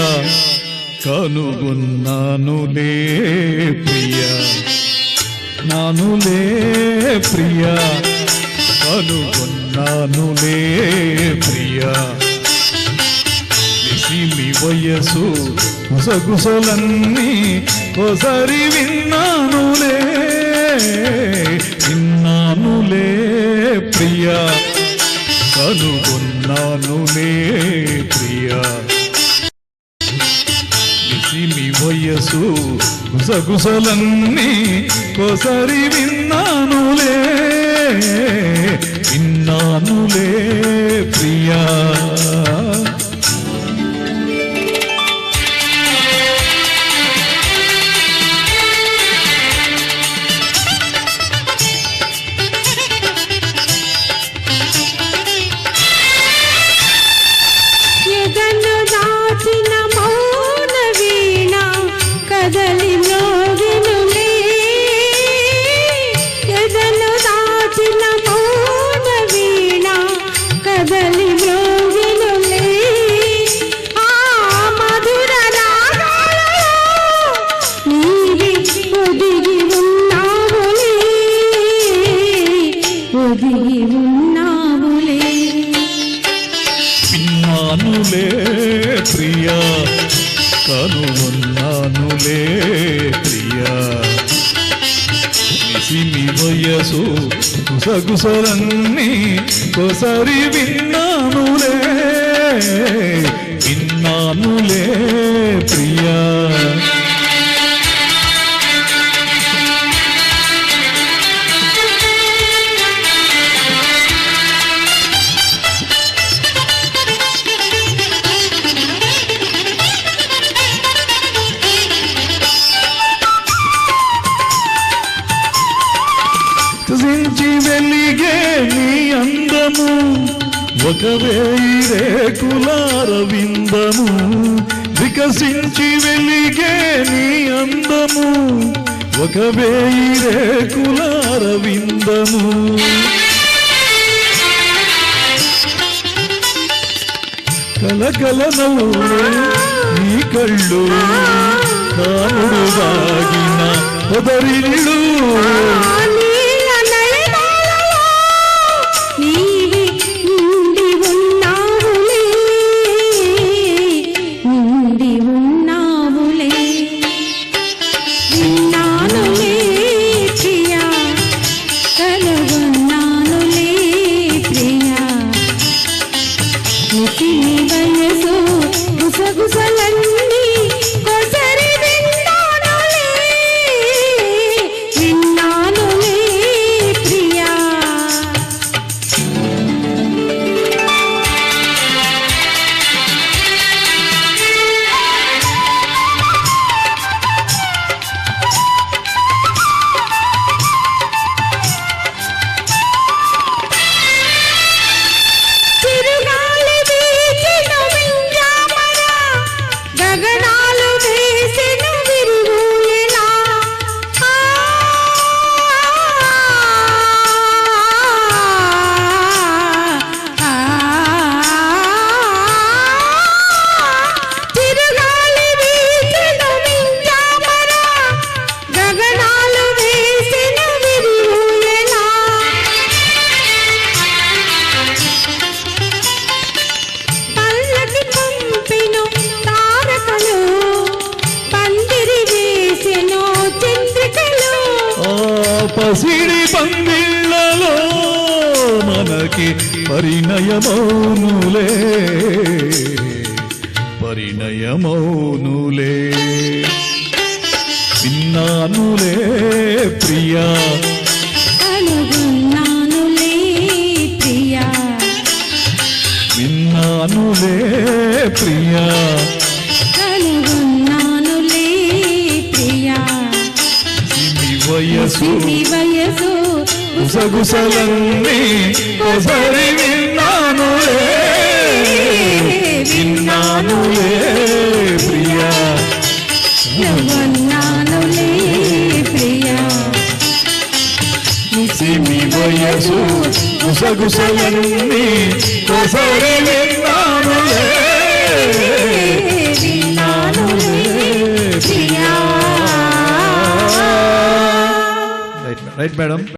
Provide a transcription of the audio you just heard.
విన్నానులే ప్రియా. కనుగొన్నానులే ప్రియా. నానులే ప్రియా కనుగొన్నానులే ప్రియా. నిసిమి వయసు గుసగుసలన్నీ ఒకసారి విన్నానులే విన్నానులే ప్రియా. కనుగొన్నానులే సిమి వయసు గుసగుసలన్నీ ఒకసారి విన్నానులే విన్నానులే. కదలి మ్రోగినులే ఎదను దాచిన మౌన వీణ కదలి మ్రోగినులే ఆ మధుర రాగాలలో నీవి ఒదిగి ఉన్నావులే ఒదిగి ఉన్నావులే ప్రియా కనుగొన్నానులే ప్రియా. నిసిమి వయసు గుసగుసలన్నీ ఒకసారి విన్నానులే. ఒక వేయి రేకులార వికసించి వెలిగే నీ అందము. ఒక వేయి రేకులార విందము. నీ కళ్ళు కాముడు దాగిన పొదరిల్లు. గుసగుసలన్నీ పసిడి పందిళ్ళలో మనకి పరిణయమౌనులే. పరిణయమౌనులే. విన్నానులే ప్రియా. కనుగొన్నానులే ప్రియా. విన్నానులే ప్రియా. వయసు. గుసగుసలన్నీ ఒకసారి విన్నానులే. విన్నానులే ప్రియా. వయసు వయసు గుసగుసలన్నీ ఒకసారి విన్నానులే. ম্যাডাম